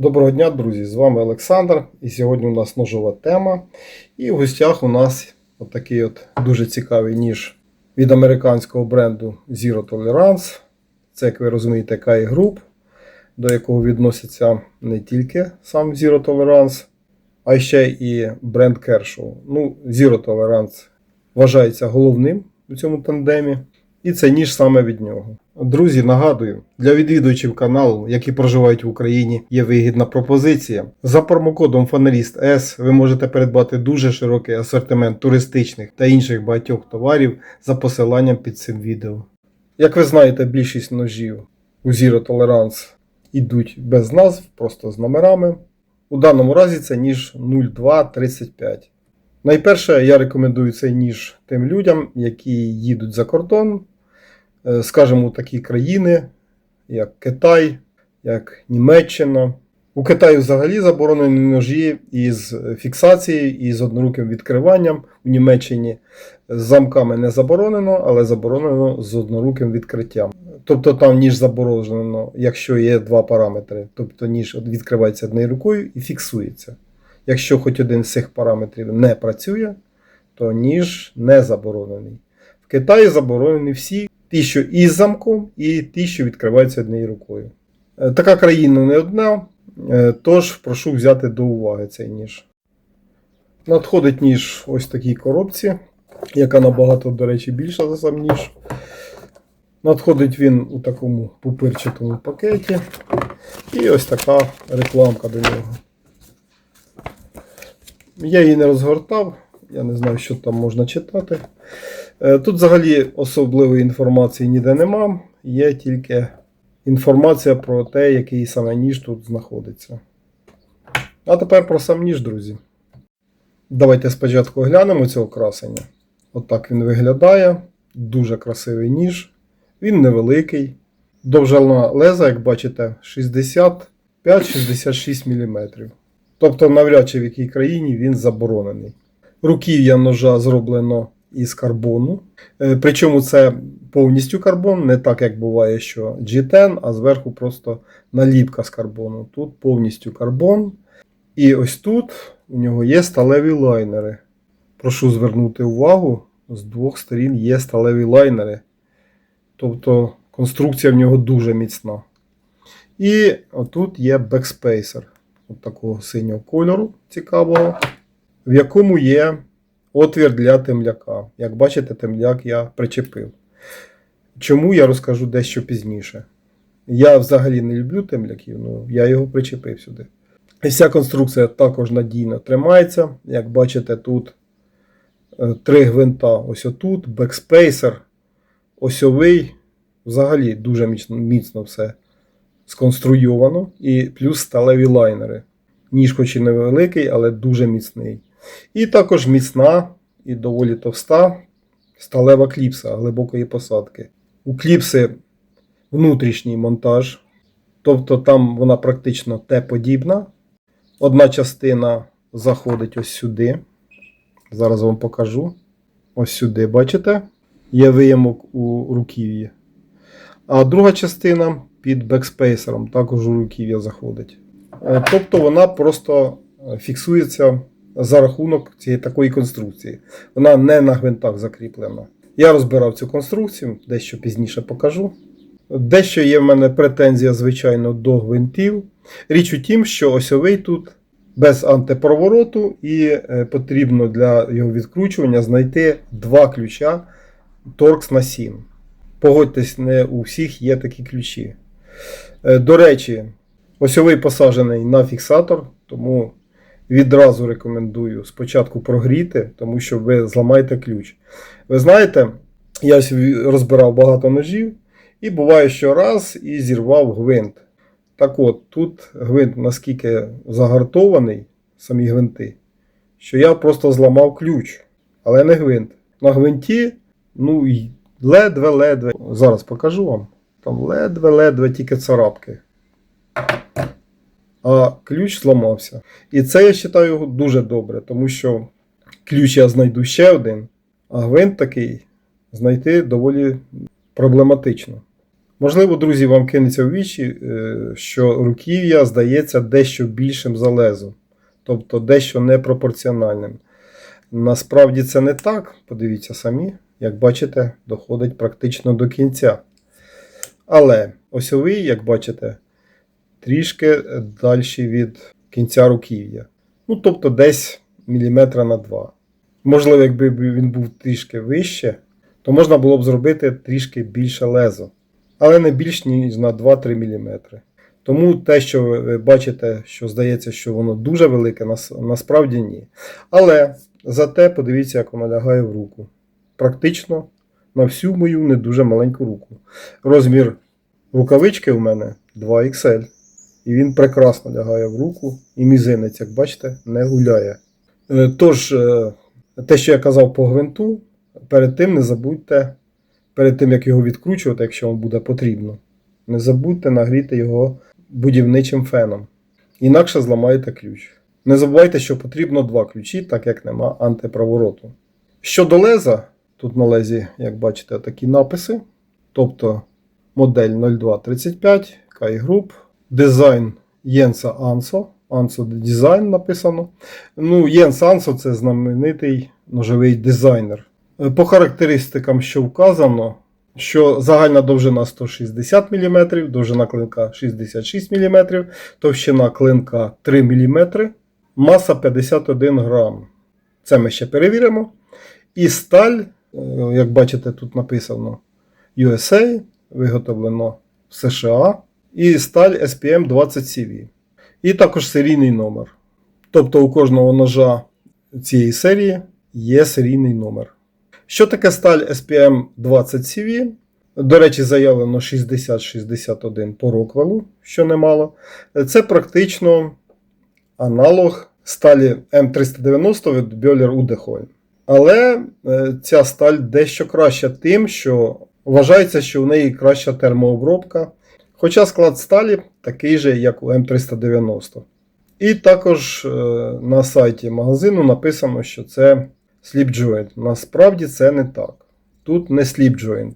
Доброго дня, друзі! З вами Олександр. І сьогодні у нас ножова тема. І в гостях у нас отакий от дуже цікавий ніж від американського бренду Zero Tolerance. Це, як ви розумієте, KI Group, до якого відноситься не тільки сам Zero Tolerance, а ще і бренд Kershaw. Ну, Zero Tolerance вважається головним у цьому тандемі. І це ніж саме від нього. Друзі, нагадую, для відвідувачів каналу, які проживають в Україні, є вигідна пропозиція. За промокодом Фаналіст С ви можете придбати дуже широкий асортимент туристичних та інших багатьох товарів за посиланням під цим відео. Як ви знаєте, більшість ножів у Zero Tolerance йдуть без назв, просто з номерами. У даному разі це ніж 0235. Найперше, я рекомендую цей ніж тим людям, які їдуть за кордон, скажімо, такі країни, як Китай, як Німеччина. У Китаї взагалі заборонені ножі із фіксацією і з одноруким відкриванням. У Німеччині з замками не заборонено, але заборонено з одноруким відкриттям. Тобто там ніж заборонено, якщо є два параметри. Тобто ніж відкривається однією рукою і фіксується. Якщо хоч один з цих параметрів не працює, то ніж не заборонений. В Китаї заборонені всі ті, що із замком, і ті, що відкриваються однією рукою. Е, Така країна не одна, е, тож прошу взяти до уваги цей ніж. Надходить ніж ось такій коробці, яка набагато, до речі, більша за сам ніж. Надходить він у такому пупирчатому пакеті. І ось така рекламка до нього. Я її не розгортав, я не знаю, що там можна читати. Е, Тут взагалі особливої інформації ніде нема, є тільки інформація про те, який саме ніж тут знаходиться. А тепер про сам ніж, друзі. Давайте спочатку глянемо цього красення. Отак він виглядає. Дуже красивий ніж. Він невеликий. Довжина леза, як бачите, 65-66 мм. Тобто, навряд чи в якій країні він заборонений. Руків'я ножа зроблено із карбону. Е, Причому це повністю карбон, не так як буває, що G10, а зверху просто наліпка з карбону. Тут повністю карбон. І ось тут у нього є сталеві лайнери. Прошу звернути увагу, з двох сторін є сталеві лайнери. Тобто конструкція в нього дуже міцна. І отут є бекспейсер от такого синього кольору цікавого, в якому є отвір для темляка. Як бачите, темляк я причепив. Чому я розкажу дещо пізніше. Я взагалі не люблю темляків, але я його причепив сюди. І вся конструкція також надійно тримається. Як бачите, тут е, три гвинта ось отут, бекспейсер, осьовий. Взагалі дуже міцно все сконструйовано. І плюс сталеві лайнери. Ніж хоч і невеликий, але дуже міцний. І також міцна і доволі товста сталева кліпса глибокої посадки. У кліпси внутрішній монтаж, тобто там вона практично Т-подібна. Одна частина заходить ось сюди. Зараз вам покажу. Ось сюди, бачите? Є виямок у руків'ї. А друга частина під бекспейсером також у руків'я заходить. Е, Тобто вона просто е, фіксується за рахунок цієї такої конструкції. Вона не на гвинтах закріплена. Я розбирав цю конструкцію, дещо пізніше покажу. Дещо є в мене претензія, звичайно, до гвинтів. Річ у тім, що осьовий тут без антипровороту, і е, потрібно для його відкручування знайти два ключа Torx на 7. Погодьтесь, не у всіх є такі ключі. Е, До речі, осьовий посаджений на фіксатор, тому відразу рекомендую спочатку прогріти, тому що ви зламаєте ключ. Ви знаєте, я розбирав багато ножів, і буває, що раз і зірвав гвинт. Так от, тут гвинт наскільки загартований, самі гвинти, що я просто зламав ключ, але не гвинт. На гвинті, ну, й ледве-ледве. Зараз покажу вам. Там ледве-ледве тільки царапки. А ключ зламався. І це я вважаю дуже добре, тому що ключ я знайду ще один, а гвинт такий знайти доволі проблематично. Можливо, друзі, вам кинеться в вічі, е, що руків'я здається дещо більшим за лезо, тобто дещо непропорціональним. Насправді це не так. Подивіться самі, як бачите, доходить практично до кінця. Але осьовий, як бачите, трішки далі від кінця руків'я. Ну, тобто десь міліметра на 2. Можливо, якби він був трішки вище, то можна було б зробити трішки більше лезо. Але не більш ніж на 2-3 мм. Тому те, що ви бачите, що здається, що воно дуже велике, насправді ні. Але зате подивіться, як воно лягає в руку. Практично на всю мою не дуже маленьку руку. Розмір рукавички у мене 2XL. І він прекрасно лягає в руку. І мізинець, як бачите, не гуляє. Е, Тож, е, те, що я казав по гвинту, перед тим не забудьте, перед тим як його відкручувати, якщо вам буде потрібно, не забудьте нагріти його будівничим феном. Інакше зламаєте ключ. Не забувайте, що потрібно два ключі, так як нема антипровороту. Щодо леза, тут на лезі, як бачите, такі написи. Тобто модель 0235, Kai Group, дизайн Єнса Ансо. Ансо дизайн написано. Ну, Єнс Ансо це знаменитий ножовий дизайнер. Е, По характеристикам, що вказано, що загальна довжина 160 мм, довжина клинка 66 мм, товщина клинка 3 мм, маса 51 грам. Це ми ще перевіримо. І сталь, е, як бачите, тут написано USA, виготовлено в США. І сталь SPM 20CV. І також серійний номер. Тобто у кожного ножа цієї серії є серійний номер. Що таке сталь SPM 20CV? До речі, заявлено 6061 по Роквелу, що немало. Це практично аналог сталі М390 від Böhler Udehol. Але е, ця сталь дещо краща тим, що вважається, що у неї краща термообробка. Хоча склад сталі такий же, як у М390. І також е, на сайті магазину написано, що це slip joint. Насправді це не так. Тут не slip joint.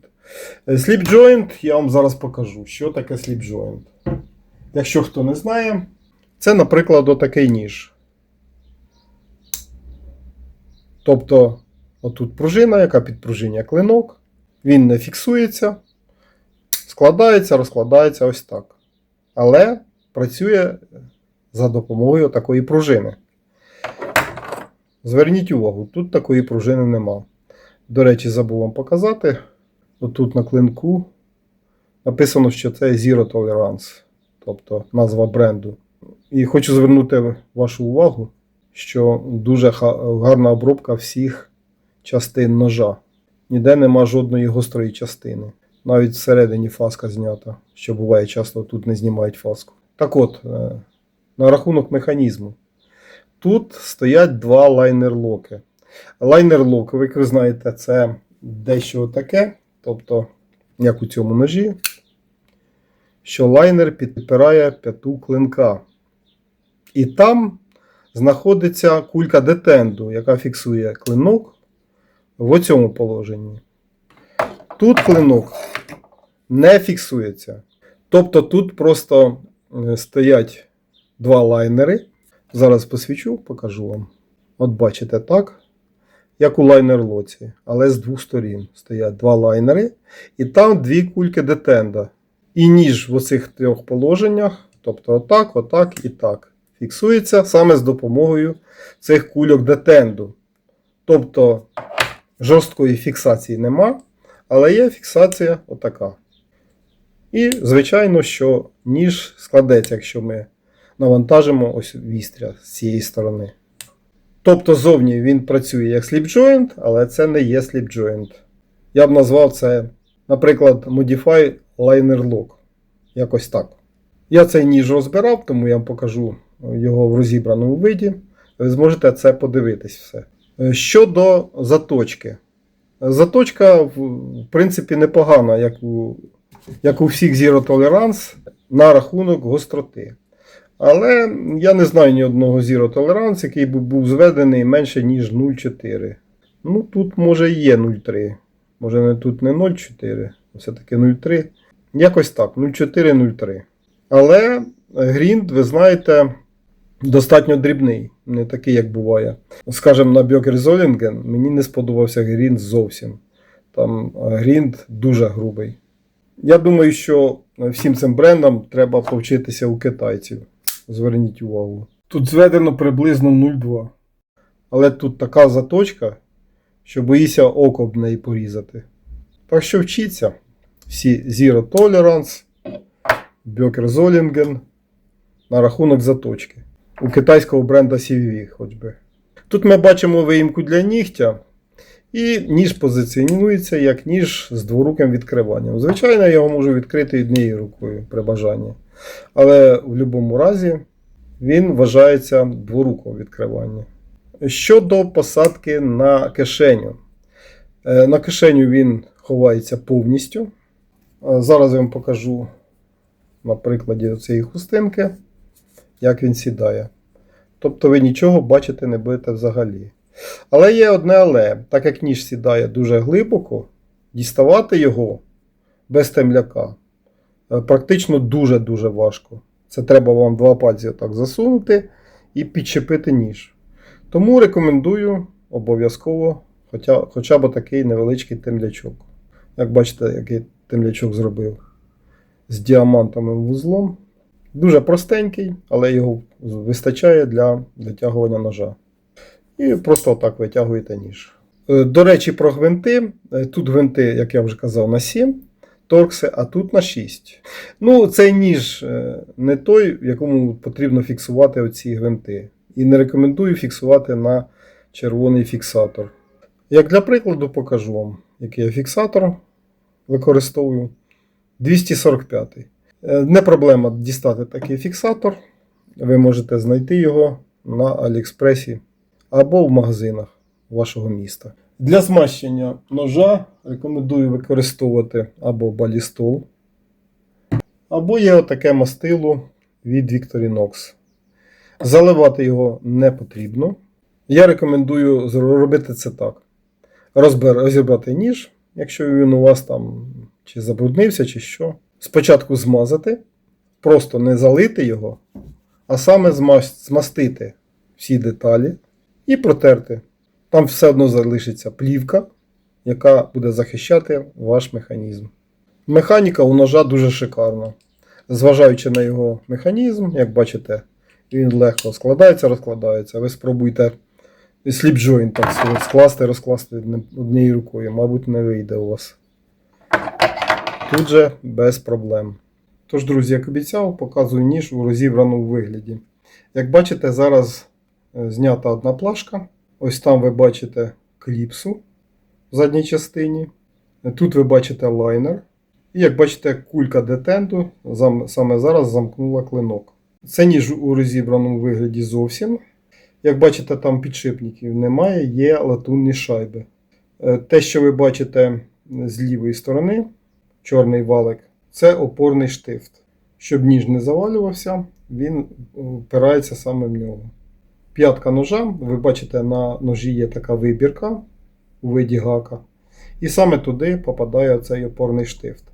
Slip joint я вам зараз покажу, що таке slip joint. Якщо хто не знає, це, наприклад, отакий ніж. Тобто, отут пружина, яка підпружинює клинок, він не фіксується, складається, розкладається ось так. Але працює за допомогою такої пружини. Зверніть увагу, тут такої пружини нема. До речі, забув вам показати. Отут на клинку написано, що це Zero Tolerance, тобто назва бренду. І хочу звернути вашу увагу, що дуже гарна обробка всіх частин ножа. Ніде нема жодної гострої частини. Навіть всередині фаска знята, що буває часто тут не знімають фаску. Так от, е, на рахунок механізму. Тут стоять два лайнер-локи. Лайнер-лок, ви знаєте, це дещо таке, тобто, як у цьому ножі, що лайнер підпирає п'яту клинка. І там знаходиться кулька детенду, яка фіксує клинок в цьому положенні. Тут клинок не фіксується. Тобто тут просто е, стоять два лайнери. Зараз посвічу, покажу вам. От бачите так, як у лайнер-лоці, але з двох сторін стоять два лайнери, і там дві кульки детенда. І ніж в оцих трьох положеннях, тобто отак, отак і так, фіксується саме з допомогою цих кульок детенду. Тобто жорсткої фіксації нема, але є фіксація отака. І, звичайно, що ніж складеться, якщо ми навантажимо ось вістря з цієї сторони. Тобто зовні він працює як joint, але це не є joint. Я б назвав це, наприклад, Modify Liner Lock. Якось так. Я цей ніж розбирав, тому я вам покажу його в розібраному виді. Ви зможете це подивитись все. Е, Щодо заточки. Заточка, в принципі, непогана, як у, як у всіх Zero Tolerance, на рахунок гостроти. Але я не знаю ні одного Zero Tolerance, який був зведений менше, ніж 0,4. Ну, тут може є 0,3. Може тут не 0,4, а все-таки 0,3. Якось так, 0,4-0,3. Але грінд, ви знаєте, достатньо дрібний, не такий, як буває. Скажем, на Бьокер Золінген мені не сподобався грінд зовсім. Там е, грінд дуже грубий. Я думаю, що всім цим брендам треба повчитися у китайців. Зверніть увагу. Тут зведено приблизно 0,2. Але тут така заточка, що боїся око об неї порізати. Так що вчіться. Всі Zero Tolerance, Бьокер Золінген на рахунок заточки. У китайського бренда CVV хоч би. Тут ми бачимо виїмку для нігтя. І ніж позиціонується як ніж з дворуким відкриванням. Звичайно, я його можу відкрити однією рукою при бажанні. Але в будь-якому разі він вважається дворукого відкривання. Щодо посадки на кишеню. Е, На кишеню він ховається повністю. Е, Зараз я вам покажу на прикладі цієї хустинки, як він сідає. Тобто ви нічого бачити не будете взагалі. Але є одне але, так як ніж сідає дуже глибоко, діставати його без темляка е, практично дуже-дуже важко. Це треба вам два пальці отак засунути і підчепити ніж. Тому рекомендую обов'язково хоча, хоча б такий невеличкий темлячок. Як бачите, який темлячок зробив з діамантовим вузлом. Дуже простенький, але його вистачає для витягування ножа. І просто отак витягуєте ніж. Е, До речі, про гвинти. Е, Тут гвинти, як я вже казав, на 7 торкси, а тут на 6. Ну, цей ніж е, не той, якому потрібно фіксувати оці гвинти. І не рекомендую фіксувати на червоний фіксатор. Як для прикладу, покажу вам, який я фіксатор використовую. 245. Е, Не проблема дістати такий фіксатор. Ви можете знайти його на Аліекспресі або в магазинах вашого міста. Для змащення ножа рекомендую використовувати або балістол, або є отаке мастило від Victorinox. Заливати його не потрібно. Я рекомендую зробити це так: розібрати ніж, якщо він у вас там чи забруднився, чи що. Спочатку змазати, просто не залити його, а саме змастити всі деталі і протерти. Там все одно залишиться плівка, яка буде захищати ваш механізм. Механіка у ножа дуже шикарна. Зважаючи на його механізм, як бачите, він легко складається, розкладається. Ви спробуйте сліп-джойн так скласти, розкласти однією рукою. Мабуть, не вийде у вас. Тут же без проблем. Тож, друзі, як обіцяв, показую ніж у розібраному вигляді. Як бачите, зараз е, знята одна плашка. Ось там ви бачите кліпсу в задній частині. Тут ви бачите лайнер. І як бачите, кулька детенду саме зараз замкнула клинок. Це ніж у розібраному вигляді зовсім. Як бачите, там підшипників немає, є латунні шайби. Е, Те, що ви бачите з лівої сторони, чорний валик, це опорний штифт. Щоб ніж не завалювався, він е, впирається саме в нього. П'ятка ножа, ви бачите, на ножі є така вибірка у виді гака. І саме туди попадає цей опорний штифт.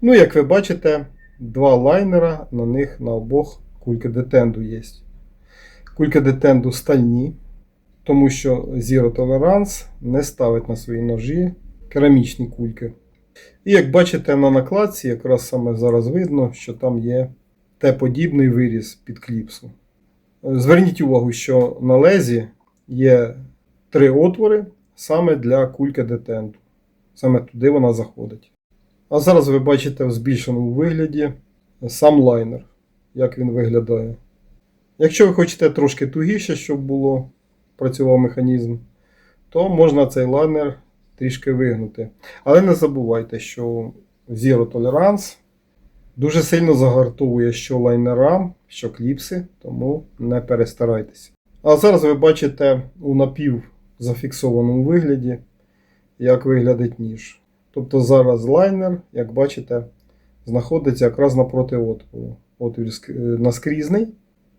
Ну, як ви бачите, два лайнера, на них на обох кульки детенду є. Кульки детенду стальні, тому що Zero Tolerance не ставить на свої ножі керамічні кульки. І як бачите на накладці, якраз саме зараз видно, що там є Т-подібний виріз під кліпсу. Зверніть увагу, що на лезі є три отвори саме для кульки детенду. Саме туди вона заходить. А зараз ви бачите в збільшеному вигляді сам лайнер, як він виглядає. Якщо ви хочете трошки тугіше, щоб було, працював механізм, то можна цей лайнер трішки вигнути. Але не забувайте, що Zero Tolerance дуже сильно загартовує що лайнера, що кліпси, тому не перестарайтеся. А зараз ви бачите у напів зафіксованому вигляді, як виглядить ніж. Тобто зараз лайнер, як бачите, знаходиться якраз напроти отвору. Отвір е, наскрізний.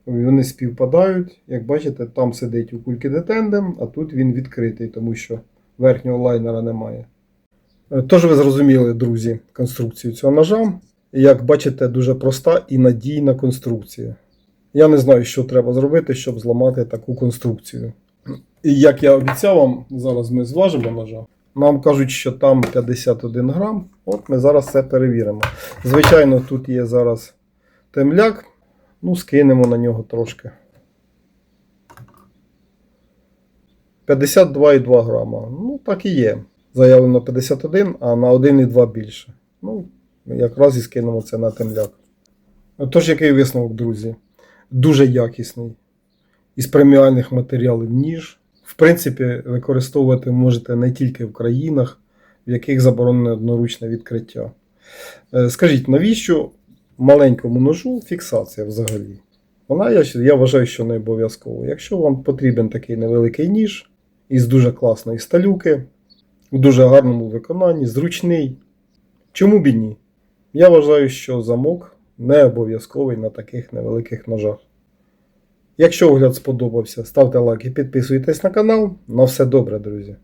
Вони співпадають. Як бачите, там сидить у кульки детендем, а тут він відкритий, тому що верхнього лайнера немає. Е, Тож ви зрозуміли, друзі, конструкцію цього ножа. Як бачите, дуже проста і надійна конструкція. Я не знаю, що треба зробити, щоб зламати таку конструкцію. І як я обіцяв вам, зараз ми зважимо ножа. Нам кажуть, що там 51 грам. От ми зараз це перевіримо. Звичайно, тут є зараз темляк. Ну, скинемо на нього трошки. 52,2 грама. Ну, так і є. Заявлено 51, а на 1,2 більше. Ну, якраз і скинемо це на темляк. Тож, який висновок, друзі? Дуже якісний. Із преміальних матеріалів ніж. В принципі, використовувати можете не тільки в країнах, в яких заборонене одноручне відкриття. Е, Скажіть, навіщо маленькому ножу фіксація взагалі? Вона, я, я вважаю, що не обов'язково. Якщо вам потрібен такий невеликий ніж із дуже класної сталюки, у дуже гарному виконанні, зручний, чому б і ні? Я вважаю, що замок не обов'язковий на таких невеликих ножах. Якщо огляд сподобався, ставте лайк і підписуйтесь на канал. На все добре, друзі!